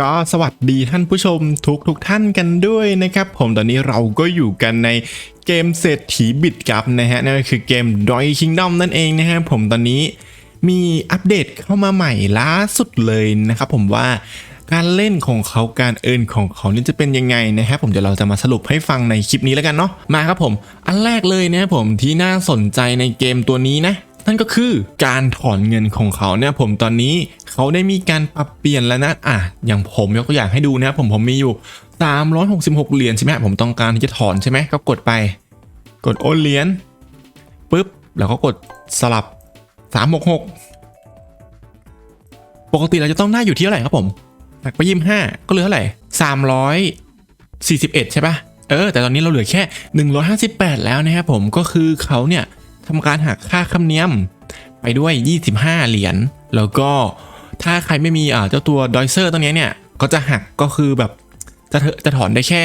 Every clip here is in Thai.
ก็สวัสดีท่านผู้ชมทุกทุกท่านกันด้วยนะครับ ผมตอนนี้เราก็อยู่กันในเกมเศรษฐีบิดกับนะฮะนั่นก็คือเกม Doi Kingdom นั่นเองนะฮะผมตอนนี้มีอัปเดตเข้ามาใหม่ล่าสุดเลยนะครับผมว่าการเล่นของเขาการเอินของเขานี่จะเป็นยังไงนะครับผมเดี๋ยวเราจะมาสรุปให้ฟังในคลิปนี้แล้วกันเนาะมาครับผม อันแรกเลยนะครับผมที่น่าสนใจในเกมตัวนี้นะ นั่นก็คือการถอนเงินของเขาเนี่ยผมตอนนี้เขาได้มีการปรับเปลี่ยนแล้วนะอะอย่างผมยกตัวอย่างให้ดูนะครับผมผมมีอยู่ 366 เหรียญใช่ไหมผมต้องการที่จะถอนใช่ไหมก็กดไป กดโอนเหรียญปุ๊บแล้วก็กดสลับ 366 ปกติเราจะต้องได้อยู่ที่เท่าไหร่ครับผมหักไปยี่สิบห้าก็เหลือเท่าไหร่341ใช่ปะเออแต่ตอนนี้เราเหลือแค่ 158 แล้วนะครับผมก็คือเขาเนี่ย ทำการหักค่าคำเนียมไปด้วย 25 เหรียญ แล้วก็ถ้าใครไม่มีอ่าเจ้าตัวดอยเซอร์ตัวเนี้ยเนี่ย ก็จะหักก็คือแบบจะเถจะถอนได้แค่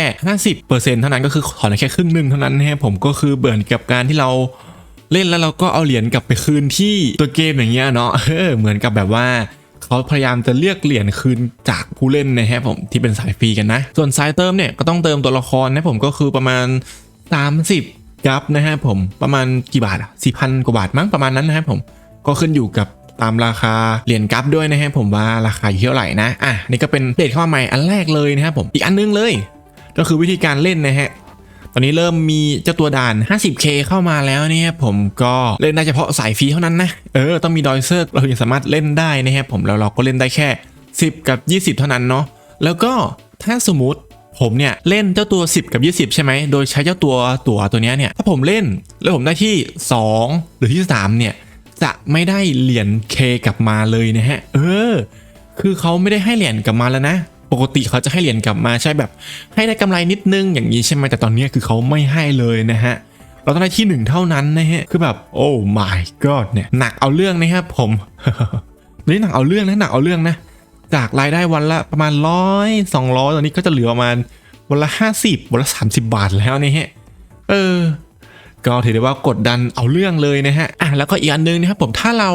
50%เท่านั้นก็คือถอนได้แค่ครึ่งหนึ่งเท่านั้นนะครับผมก็คือเบื่อกับการที่เราเล่นแล้วเราก็เอาเหรียญกลับไปคืนที่ตัวเกมอย่างเงี้ยเนาะเออเหมือนกับแบบว่าเขาพยายามจะเรียกเหรียญคืนจากผู้เล่นนะครับผมที่เป็นสายฟรีกันนะ ส่วนสายเติมเนี่ยก็ต้องเติมตัวละครนะผมก็คือประมาณ 30 กับนะฮะผมประมาณกี่บาทอะสี่พันกว่าบาทมั้งประมาณนั้นนะครับผมก็ขึ้นอยู่กับตามราคาเหรียญกับด้วยนะฮะผมว่าราคาอยู่เท่าไหร่นะอะนี่ก็เป็นเดทเข้ามาใหม่อันแรกเลยนะครับผมอีกอันนึงเลย ก็คือวิธีการเล่นนะฮะตอนนี้เริ่มมีเจ้าตัวด่าน 50k เข้ามาแล้วเนี่ยผมก็เล่นได้เฉพาะสายฟรีเท่านั้นนะ เออ ต้องมีดอยเซอร์เราถึงสามารถเล่นได้นะครับผมแล้วเราก็เล่นได้แค่ 10 กับ 20 เท่านั้นเนาะแล้วก็ถ้าสมมติ ผมเนี่ยเล่นเจ้าตัว 10 กับ 20 ใช่ไหมโดยใช้เจ้าตัวตัวตัวเนี้ยเนี่ยถ้าผมเล่นแล้วผมได้ที่ 2 หรือที่ 3 เนี่ยจะไม่ได้เหรียญ K กลับมาเลยนะฮะ เออ คือเขาไม่ได้ให้เหรียญกลับมาแล้วนะ ปกติเขาจะให้เหรียญกลับมาใช่แบบ ให้ได้กำไรนิดนึงอย่างนี้ใช่ไหมแต่ตอนนี้คือเขาไม่ให้เลยนะฮะ เราต้องได้ที่หนึ่งเท่านั้นนะฮะ คือแบบ โอ้ my god เนี่ยหนักเอาเรื่องนะครับผมนี่หนักเอาเรื่องนะหนักเอาเรื่องนะ จากรายได้วันละประมาณร้อยสองร้อยตอนนี้ก็จะเหลือประมาณวันละห้าสิบวันละสามสิบบาทแล้วนี่ฮะเออ ก็ถือได้ว่ากดดันเอาเรื่องเลยนะฮะอะแล้วก็อีกอันนึงนะครับผมถ้าเรา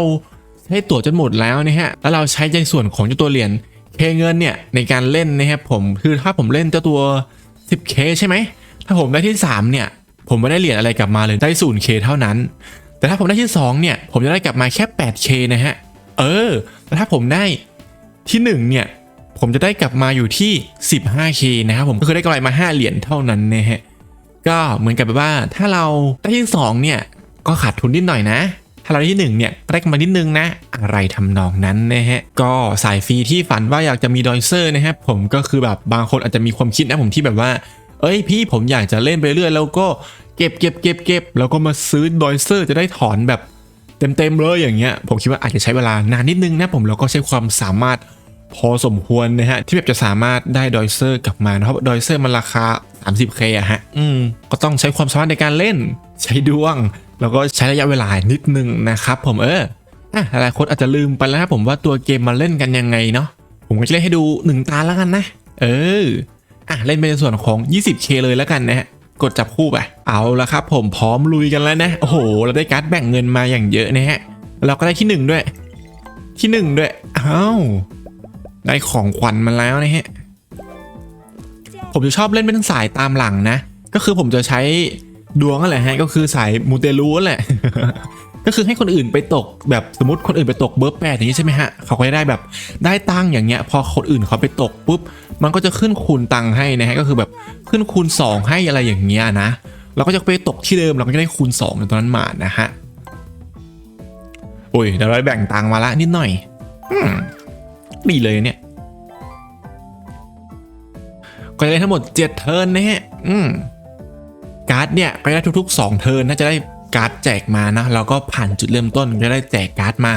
ใช้ตั๋วจนหมดแล้วนะฮะแล้วเราใช้ในส่วนของเจ้าตัวเหรียญเคเงินเนี่ยในการเล่นนะครับผมคือถ้าผมเล่นเจ้าตัว 10k ใช่ไหมถ้าผมได้ที่ 3 เนี่ย ผมไม่ได้เหรียญอะไรกลับมาเลยได้ 0k เท่านั้น แต่ถ้าผมได้ที่ 2 เนี่ย ผมจะได้กลับมาแค่ 8k นะฮะ เออ แต่ถ้าผมได้ ที่ 1 เนี่ยผมจะได้กลับมาอยู่ที่ 15k นะครับผมก็คือได้กำไรมา 5 เหรียญเท่านั้นนะฮะก็เหมือนกับแบบว่าถ้าเราได้ที่สองเนี่ยก็ขาดทุนนิดหน่อยนะ ถ้าเราได้ที่หนึ่งเนี่ยก็ได้กำไรนิดนึงนะ อะไรทำนองนั้นนะฮะก็สายฟรีที่ฝันว่าอยากจะมีดอยเซอร์นะฮะผมก็คือแบบบางคนอาจจะมีความคิดนะผมที่แบบว่า เอ้ยพี่ผมอยากจะเล่นไปเรื่อยแล้วก็เก็บเก็บเก็บเก็บแล้วก็มาซื้อดอยเซอร์จะได้ถอนแบบเต็มๆเลยอย่างเงี้ยผมคิดว่าอาจจะใช้เวลานานนิดนึงนะผมแล้วก็ใช้ความสามารถ พอสมควรนะฮะ ที่แบบจะสามารถได้ดอยเซอร์กลับมานะเพราะดอยเซอร์มันราคา 30k อะฮะ อืม ก็ต้องใช้ความสามารถในการเล่น ใช้ดวง แล้วก็ใช้ระยะเวลานิดนึงนะครับผมเอออะหลายคนอาจจะลืมไปแล้วนะผมว่าตัวเกมมันเล่นกันยังไงเนาะผมก็จะเล่นให้ดู 1 ตาแล้วกันนะ เอออะเล่นไปในส่วนของ 20k เลยแล้วกันนะฮะกดจับคู่ไปเอาละครับ ผมพร้อมลุยกันแล้วนะโอ้โห เราได้การ์ดแบ่งเงินมาอย่างเยอะนะฮะเราก็ได้ที่หนึ่งด้วย ที่หนึ่งด้วยอ้าว ได้ของขวัญมาแล้วนะฮะ ผมจะชอบเล่นเป็นสายตามหลังนะ ก็คือผมจะใช้ดวงนั่นแหละฮะ ก็คือสายมูเตลูนั่นแหละ ก็คือให้คนอื่นไปตกแบบสมมติคนอื่นไปตกเบอร์แปดอย่างนี้ใช่ไหมฮะ เขาก็จะได้แบบได้ตังค์อย่างเงี้ย พอคนอื่นเขาไปตกปุ๊บ มันก็จะขึ้นคูณตังค์ให้นะฮะ ก็คือแบบขึ้นคูณ 2 ให้อะไรอย่างเงี้ยนะ เราก็จะไปตกที่เดิมเราก็จะได้คูณ2ในตอนนั้นมานะฮะ โอ้ยเดี๋ยวเราแบ่งตังค์มาละนิดหน่อย อืม ดีเลยเนี่ยก็จะได้ทั้งหมด 7 เทิร์นนะฮะ อืม การ์ดเนี่ยก็จะได้ทุก ๆ 2 เทิร์นน่าจะได้การ์ดแจกมานะแล้วก็ผ่านจุดเริ่มต้นก็จะได้แจกการ์ดมา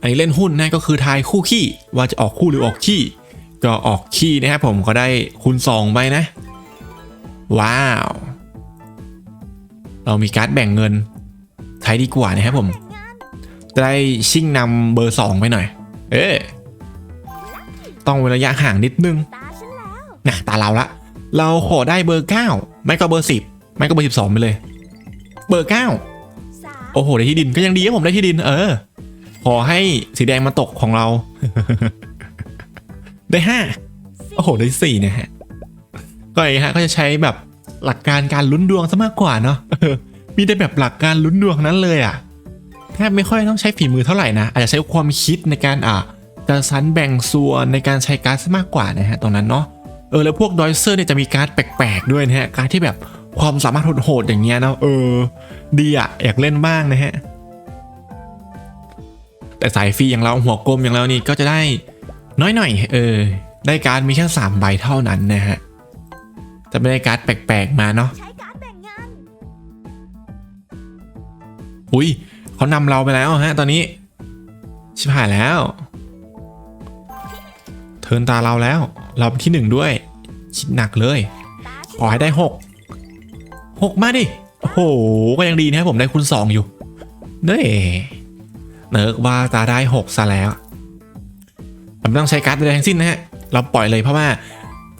อันนี้เล่นหุ้นนะก็คือทายคู่ขี้ว่าจะออกคู่หรือออกขี้ ก็ออกขี้นะครับผมก็ได้คูณ2ไปนะ ว้าว เรามีการ์ดแบ่งเงินใช้ดีกว่านะครับผมจะได้ชิ่งนำเบอร์ 2 ไปหน่อย เอ๊ะ ต้องเว้นระยะห่างนิดนึงตาฉันแล้วนะตาเราละ เราขอได้เบอร์ 9 ไม่ก็เบอร์ 10 ไม่ก็เบอร์ 12 ไปเลย เบอร์9สาโอ้โหได้ที่ดินก็ยังดีครับผมได้ที่ดิน เออ ขอให้สีแดงมาตกของเรา ได้ห้าโอ้โห ได้สี่นะฮะ ก็ไอ้ฮะก็จะใช้แบบหลักการการลุ้นดวงซะมากกว่าเนาะมีแต่แบบหลักการลุ้นดวงนั้นเลยอะแทบไม่ค่อยต้องใช้ฝีมือเท่าไหร่นะ อาจจะใช้ความคิดในการอะ จะสรรแบ่งส่วนในการใช้การ์ดซะมากกว่านะฮะตรงนั้นเนาะเออแล้วพวกดอยเซอร์เนี่ยจะมีการ์ดแปลกๆด้วยนะฮะการ์ดที่แบบความสามารถโหดๆอย่างเงี้ยเนาะเออดีอะอยากเล่นบ้างนะฮะแต่สายฟรีอย่างเราหัวกลมอย่างเรานี่ก็จะได้น้อยหน่อยเออได้การ์ดมีแค่สามใบเท่านั้นนะฮะจะไม่ได้การ์ดแปลกๆมาเนาะใช้การดแบ่งงานอุ้ยเขานำเราไปแล้วฮะตอนนี้ชิบหายแล้ว เทินตาเราแล้ว เราเป็นที่หนึ่งด้วยคิดหนักเลย ขอให้ได้หกหกมาดิ โอ้โห ก็ยังดีนะครับผมได้คูณสองอยู่ เน่เนิร์กว่าจะได้หกซะแล้วเราไม่ต้องใช้การ์ดใดทั้งสิ้นนะฮะ เราปล่อยเลยเพราะว่า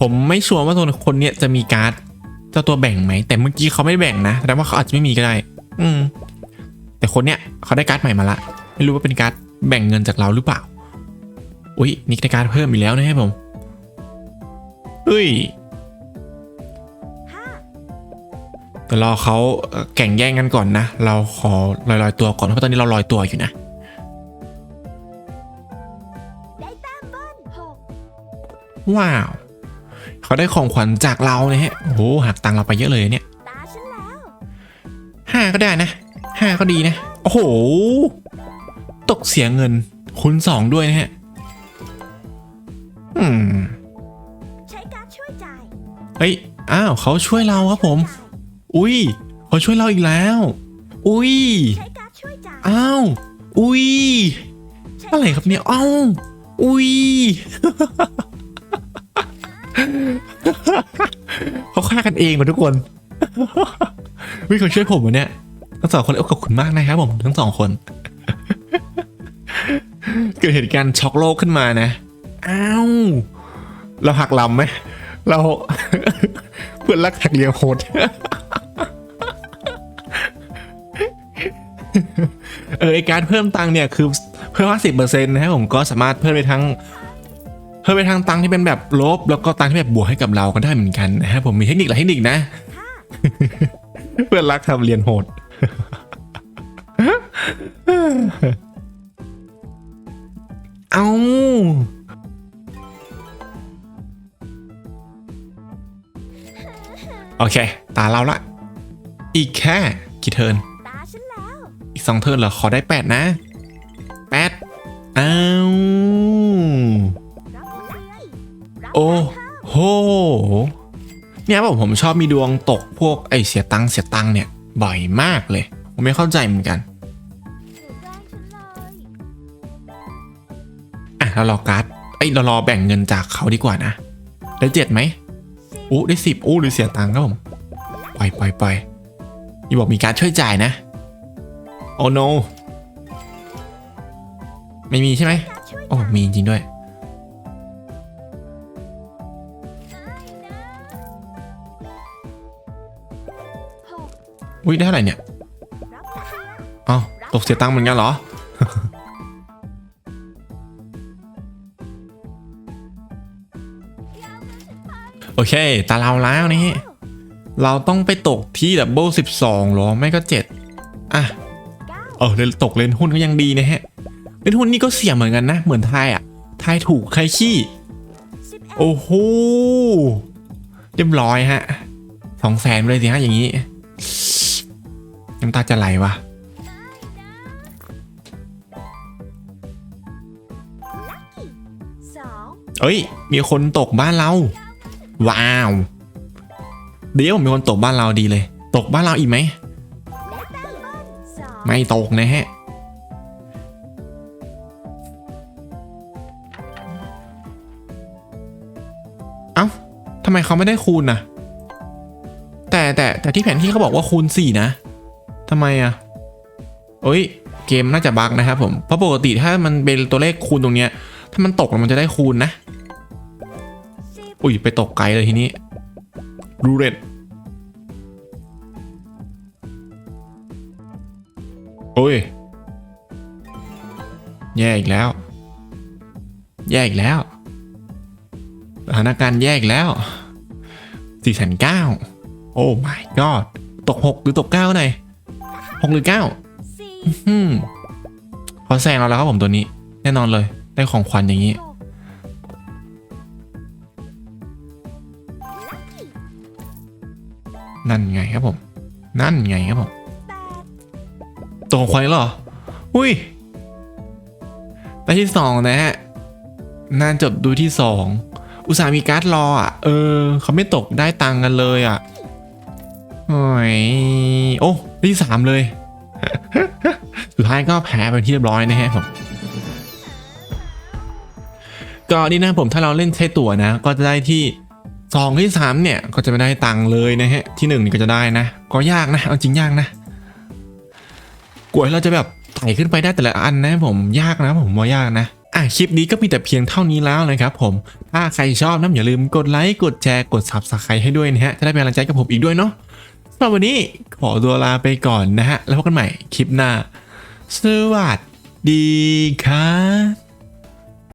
ผมไม่ชัวร์ว่าตัวคนเนี้ยจะมีการ์ดเจ้าตัวแบ่งไหม แต่เมื่อกี้เขาไม่แบ่งนะแสดงว่าเขาอาจจะไม่มีก็ได้ อืม แต่คนเนี้ยเขาได้การ์ดใหม่มาละ ไม่รู้ว่าเป็นการ์ดแบ่งเงินจากเราหรือเปล่า อุ้ยนี่ได้การ์ดเพิ่มอีกแล้วนะครับผมเฮ้ยห้าเดี๋ยวรอเขาเอ่อแข่งแย่งกันก่อนนะ เราขอลอยๆตัวก่อนเพราะตอนนี้เราลอยตัวอยู่นะได้แต้มเบิ้ลหกว้าวเขาได้ของขวัญจากเรานะฮะโอ้โหหักตังค์เราไปเยอะเลยเนี่ยตาฉันแล้วห้าก็ได้นะห้าก็ดีนะ โอ้โห ตกเสียเงิน คูณสองด้วยนะฮะ อืมใช้การดช่วยจ่ายเฮ้ย อ้าวเขาช่วยเราครับผม อุ้ยเขาช่วยเราอีกแล้ว อุ้ย ใช้การดช่วยจ่ายอ้าว อุ้ยใช้อะไรครับเนี่ยอ้าวอุ้ย เขาฆ่ากันเองมาทุกคนวิเขาช่วยผมวะเนี่ยทั้งสองคนเอ้ยขอบคุณมากนะครับผมทั้งสองคน เกิดเหตุการณ์ช็อกโลกขึ้นมานะ อ้าว เราหักลำไหม เรา เพื่อนรักหักเลียโหดเออไอการเพิ่มตังค์เนี่ยคือเพิ่มห้าสิบเปอร์เซ็นต์นะครับผมก็สามารถเพิ่มไปทั้งเพิ่มไปทั้งตังค์ที่เป็นแบบลบ แล้วก็ตังค์ที่แบบบวกให้กับเราก็ได้เหมือนกันนะครับผมมีเทคนิคหลายเทคนิคนะ เพื่อนรักทำเรียนโหดเอา โอเค ตาเราละ อีกแค่กี่เทิร์นอีกสองเทิร์นเหรอ ขอได้แปดนะแปดอ้าวโอ้การเพิ่มโหเนี่ยผมผมชอบมีดวงตกพวกไอเสียตังเสียตังเนี่ย บ่อยมากเลย ผมไม่เข้าใจเหมือนกันอะเรารอการ์ดไอยเรารอแบ่งเงินจากเขาดีกว่านะ ได้เจ็ดไหม อู้ได้สิบอู้หรือเสียตังค์ครับผมปล่อยปล่อยปล่อยอย่าบอกมีการช่วยจ่ายนะ โอ้ no ไม่มีใช่ไหมการดช่วยโอ้จ่ายมีจริงๆด้วยหกอุ้ยได้เท่าไหร่เนี่ยรับเงินอ้าวตกเสียตังค์เหมือนกันเหรอ โอเค ตาเราแล้วนี่เราต้องไปตกที่ดับเบิลสิบสองหรอ ไม่ก็เจ็ดอะเก้าเออเล่นตกเล่นหุ้นก็ยังดีนะฮะ เล่นหุ้นนี่ก็เสี่ยงเหมือนกันนะ เหมือนทายอะ ทายถูกใครขี้สิบเอ็ดโอ้โหเรียบร้อยฮะสองแสนเลยสิฮะอย่างนี้น้ำตาจะไหลวะลัคกี้สองเอ้ย มีคนตกบ้านเรา ว้าว เดี๋ยวมีคนตกบ้านเราดีเลย ตกบ้านเราอีกไหม ไม่ตกนะฮะ เอ้าทำไมเขาไม่ได้คูณนะแต่แต่แต่ที่แผนที่เขาบอกว่าคูณสี่นะทำไมอะเอ้ย เกมน่าจะบั๊กนะครับผม เพราะปกติถ้ามันเป็นตัวเลขคูณตรงเนี้ย ถ้ามันตกมันจะได้คูณนะ อุ้ยไปตกไกลเลยทีนี้รูเรตโอ้ย แย่อีกแล้ว แย่อีกแล้วสถานการณ์แยกแล้วสี่แสนเก้าโอ้ my god ตกหกหรือตกเก้าไหนหกหรือเก้าสี่อืมเขาแซงเราแล้วครับผมตัวนี้ แน่นอนเลย ได้ของขวัญอย่างนี้ นั่นไงครับผม นั่นไงครับผมตกของขวัญอีกแล้วเหรอ อุ้ยได้ที่สองนะฮะน่าจบดูที่สองอุตส่าห์มีการ์ดรออะ เออ เขาไม่ตกได้ตังกันเลยอะโอ้ยโอ้ที่สามเลย สุดท้ายก็แพ้ไปที่เรียบร้อยนะฮะผมก็นี่นะผมถ้าเราเล่นใช้ตั๋วนะ ก็จะได้ที่ สองที่สามเนี่ยก็จะไม่ได้ตังค์เลยนะฮะที่หนึ่งนี่ก็จะได้นะ ก็ยากนะเอาจริงยากนะกว่าเราจะแบบไต่ขึ้นไปได้แต่ละอันนะผมยากนะผมว่ายากนะอะคลิปนี้ก็มีแต่เพียงเท่านี้แล้วนะครับผมถ้าใครชอบนะอย่าลืมกดไลค์กดแชร์กด subscribe ให้ด้วยนะฮะจะได้เป็นกำลังใจกับผมอีกด้วยเนาะสำหรับวันนี้ขอตัวลาไปก่อนนะฮะแล้วพบกันใหม่คลิปหน้าสวัสดีครับ